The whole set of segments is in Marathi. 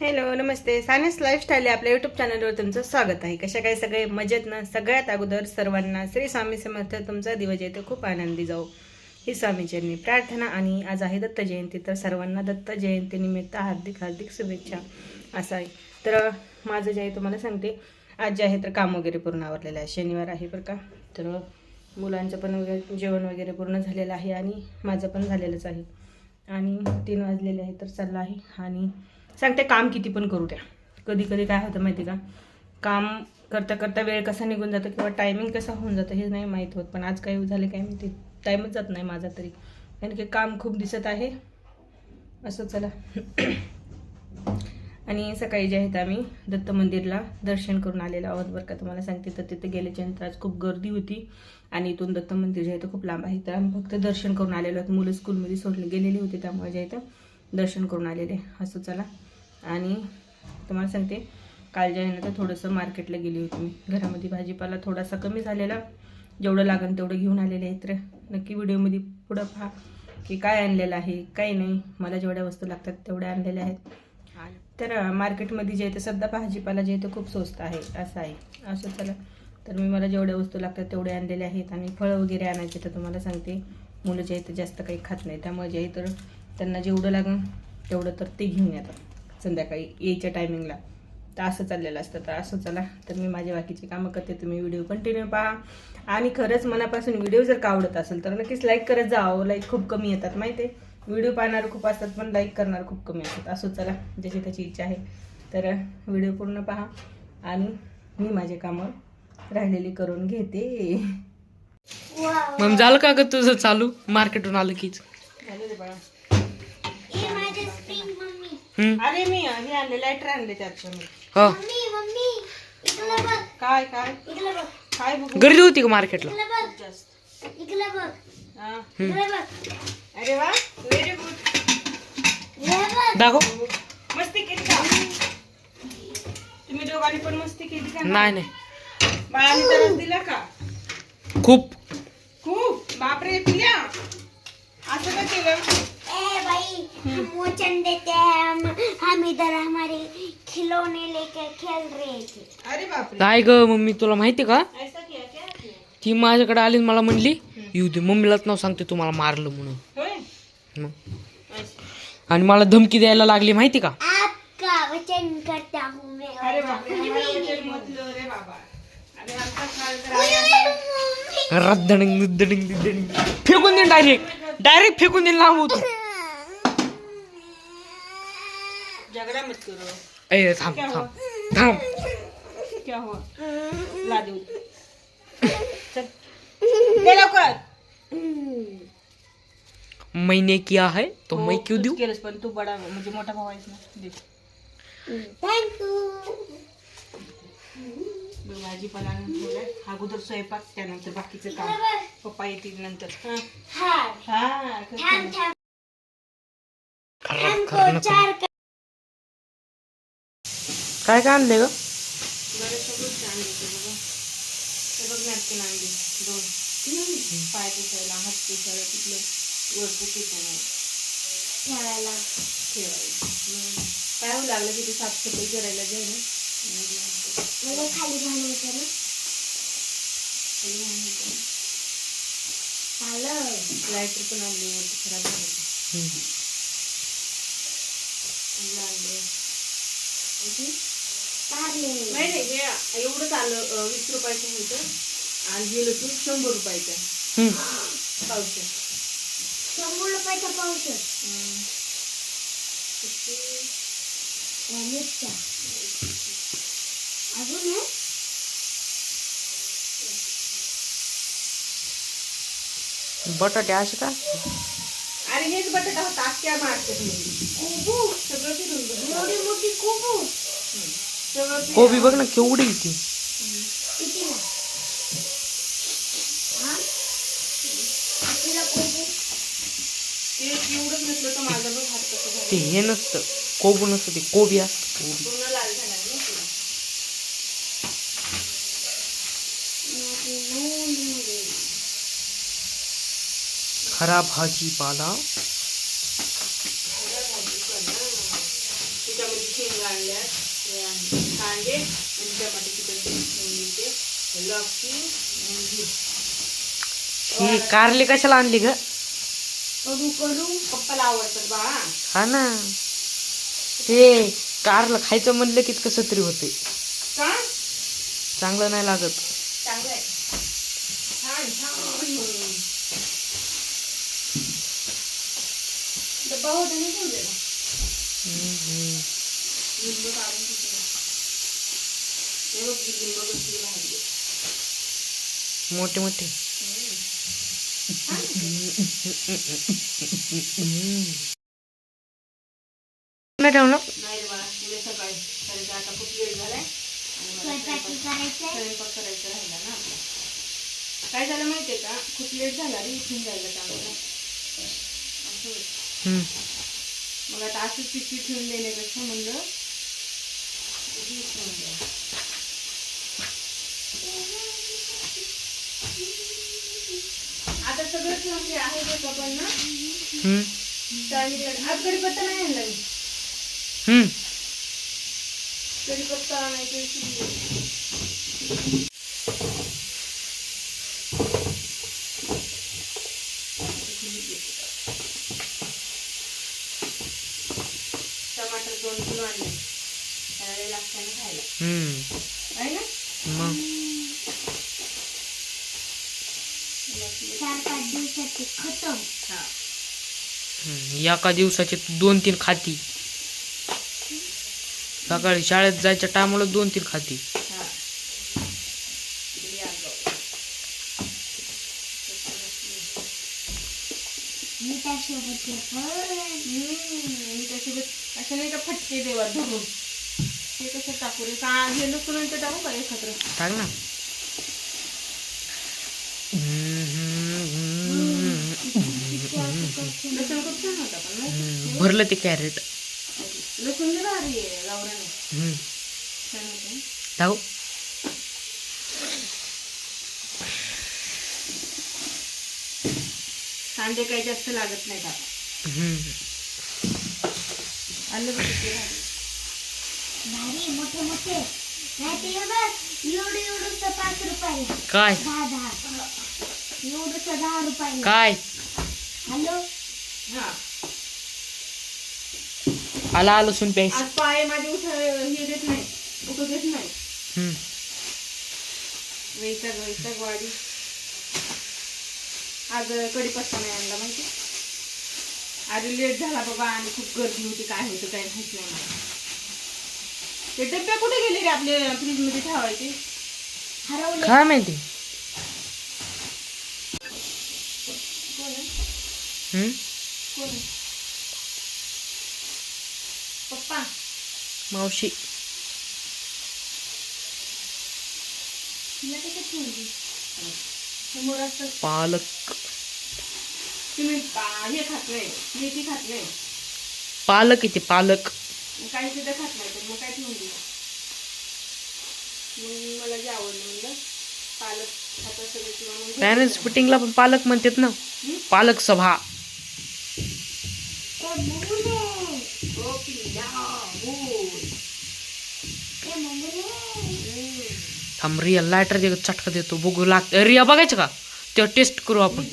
हॅलो नमस्ते. सायन्स लाईफस्टाईल आपल्या यूट्यूब चॅनलवर तुमचं स्वागत आहे. कशा काय सगळे? मजेत ना सगळ्यात अगोदर सर्वांना श्री स्वामी समर्थ तुमचा दिवस येतो. खूप आनंदी जाऊ. ही स्वामीचरणी प्रार्थना आणि आज आहे दत्त जयंती. तर सर्वांना दत्त जयंतीनिमित्त हार्दिक हार्दिक शुभेच्छा. असं आहे. तर माझं जे आहे तुम्हाला सांगते. आज जे आहे तर काम वगैरे पूर्ण आवरलेलं आहे. शनिवार आहे बरं का. तर मुलांचं पण वगैरे जेवण वगैरे पूर्ण झालेलं आहे आणि माझं पण झालेलंच आहे. आणि तीन वाजलेले आहे तर चाललं आहे आणि सांगते काम किती पण करू द्या. कधी कधी काय होतं माहिती का? काम करता करता वेळ कसा निघून जातो किंवा टायमिंग कसा होऊन जातं हे नाही माहीत होत. पण आज काय झालं काय माहिती? टाईमच जात नाही माझा तरी. कारण की काम खूप दिसत आहे. असं चला. आणि सकाळी जे आहेत आम्ही दत्त मंदिरला दर्शन करून आलेलो आहोत. बरं का तुम्हाला सांगते तर तिथे गेल्याच्यानंतर आज खूप गर्दी होती. आणि इथून दत्त मंदिर जे आहे ते खूप लांब आहे. तर आम्ही फक्त दर्शन करून आलेलो आहोत. मुलं स्कूलमध्ये सोडले गेलेली होती त्यामुळे जे आहे दर्शन करून आलेले. असं चला. आणि तुम्हाला सांगते काल जे आहे ना तर थोडंसं मार्केटला गेली होती मी. घरामध्ये भाजीपाला थोडासा कमी झालेला. जेवढं लागेल तेवढं घेऊन आलेले आहे तर नक्की व्हिडिओमध्ये पुढं पहा की काय आणलेलं आहे काय नाही. मला जेवढ्या वस्तू लागतात तेवढ्या आणलेल्या आहेत. तर मार्केटमध्ये जे आहे ते सध्या भाजीपाला जे आहे ते खूप स्वस्त आहे असं आहे. असं चला. तर मी मला जेवढ्या वस्तू लागतात तेवढे आणलेले आहेत आणि फळं वगैरे आणायचे तर तुम्हाला सांगते. मुलं जे आहे ते जास्त काही खात नाही. त्यामुळे जे आहे तर त्यांना जेवढं लागेल तेवढं तर ते घेऊन येतात संध्याकाळी यायच्या टायमिंगला तर असं चाललेलं असतं. तर असं चला. तर मी माझे बाकीचे कामं करते. तुम्ही व्हिडिओ कंटिन्यू पहा. आणि खरंच मनापासून व्हिडिओ जर का आवडत असेल तर नक्कीच लाईक करत जावं लाईक खूप कमी येतात माहिती आहे. व्हिडिओ पाहणारे खूप असतात पण लाईक करणार खूप कमी असतात. असं चला ज्याची त्याची इच्छा आहे. तर व्हिडिओ पूर्ण पहा आणि मी माझे कामं राहिलेली करून घेते. मग झालं का ग तुझं चालू? मार्केटून आलं कीच झालं रे बाळा हे माझे स्प्रिंग मम्मी हम्म. अरे मी हे आणले लाईटर आणले त्यात मी. हो. मम्मी मम्मी इकडे बघ. काय काय? इकडे बघ. काय बघू? गर्दी होती का मार्केटला? अरे वा व्हेरी गुड दाखव. मस्ती केली का? तुम्ही दोघांनी पण मस्ती केली का? नाही नाही. बाळाने तरच दिला का? खूप. खूप. बापरे पिल्या असं का केलं? ए भाई हम मोचन देते हैं हम हम इधर हमारे खिलौने लेके खेल रहे थे। अरे बापरे. काय ग मम्मी तुला माहिती का? ऐसा किया क्या किया? ती माझ्याकडे आली आणि मला म्हणली येऊ दे मम्मीलाच नाव सांगते तुम्हाला मारलं म्हणून. मग. आणि मला धमकी द्यायला लागली माहिती का? आपका वचन करता हूँ मैं। अरे. रद्दणिंग रिद्दणिंग रिद्दणिंग. फेकून दे डायरेक्ट डायरेक्ट फेकून दे लांब होतो झगडा मत करो. ए थांब थांब. थांब. क्या हुआ? ला देऊ चल. दे लवकर. मैंने किया है तो मैं क्यों देऊ केलंस पण तू बडा म्हणजे मोठा भाऊ आहेस ना दे थैंक यू बघ, भाजीपाला ठेवलाय. अगोदर स्वयंपाक त्यानंतर बाकीचं काम. पप्पा येतील नंतर. हा. हाँ हा काय काय आणले ग? बघा. बघ नॅपकिन आणली. दोन. पाय पुसायला हात पुसायला तिथलं वर बुकीचं नाही ठेवायला ठेवायला मग काय होऊ लागलं की ती साफसफाई करायला जाईल मला खाली घालायचं ना? खाली आणलं. आलं. लायटर पण आणली वरती खराब झाली नाही नाही हे एवढंच आलं वीस रुपयाचं होतं. आणि हे लसूण शंभर रुपयाचं. पावशे शंभर रुपयाचा पाऊस मिरच्या. अजून आहे बटाटे असे का? आणि हेच बटाटा होता अख्ख्या मार्केटमध्ये. कोबू. सगळं फिरून बघ. एवढी मोठी कोबू. सगळं फिरून. कोबी बघ. ना केवढी आहे ती. कितीला हा कितीला कोबू ते हे नसतं. कोबू नसतं ते कोबी असतं. कोबी खरा भाजीपाला. ही कारली कशाला आणली ग? करू करू. पप्पाला आवडतात बाळा. हा ना. ते कारला खायचं म्हणलं की कसं तरी होते. का? चांगलं नाही लागत. चांगलं आहे. छान छान. डब्बा होता नाही ठेवू दे ना. लिंबू काढून ठेवते ना. हे बघ, लिंबू कसली भारी आहे. मोठे मोठे ठेवलं? काय झालं माहितीये का? खूप लेट झाला रे इथून जायला चांगलं. मग आता असंच पिशवी ठेवून देण्यापेक्षा म्हणलं ठेवून द्या. आता सगळंच म्हणजे आहे जे कपल ना हम्म. चाळणी आज कढीपत्ता नाही आणला मी हम्म. कढीपत्ता आणायचं विसरली. टमाटर दोन किलो आणले लागतं ना खायला हम्म. आहे ना मग चार पाच दिवसाचे खतम. हा. हम्म. एका दिवसाचे दोन तीन खाती. सकाळी शाळेत जायच्या टायमाला दोन तीन खाती. हा. पण असं नाही का फटके देवा धरून. ते कसं टाकू रे? का हे आणि ते टाकू का एकत्र? टाक ना लसूण खूप छान होता पण माहिती? हम्म. भरलं ते कॅरेट कांदे काही जास्त लागत. आलं. भारी. मोठे मोठे. नाही काय? काय? हॅलो हा आला आलो सुन प्यायच. आज पाय माझे उठ हे देत नाही उठू देत नाही. वैताग वैताग वाडी आज नाही आणला माहिती? आधी लेट झाला बाबा आणि खूप गर्दी होती काय होतं काय माहीत नाही मला. ते डब्बे कुठे गेले रे आपले फ्रीजमध्ये ठेवायचे? हरवले. काय माहिती? हम्म? कोण आहे? पप्पा मावशी. पालक. तुम्ही पा- हे खात नाही मेथी खात नाही. पालक येते पालक. काही सुद्धा खात नाही तर मग काय ठेवून दिलं? मग मला जे आवडलं म्हणलं पालक खाता सगळं किंवा पॅरेंट्स मिटिंगला पण पालक म्हणतात ना. पालक सभा ते मुमुले हो पिल्ला, बोल. ते मुमुले थांब रिया लायटर दे चटका देतो बघू लाग रिया बघायचं का? तेव्हा टेस्ट करू आपण.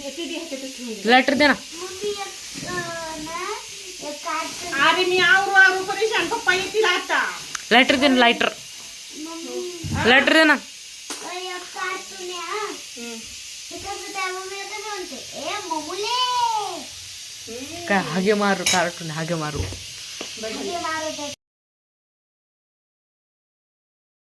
लायटर दे ना. मम्मी एक अं, ना एक कार्टून अरे मी आवरू आवरू परेशान पप्पा येतील आता. लायटर दे ना लायटर लायटर दे ना. हा. काय हागे मारू कार्टून हागे मारू.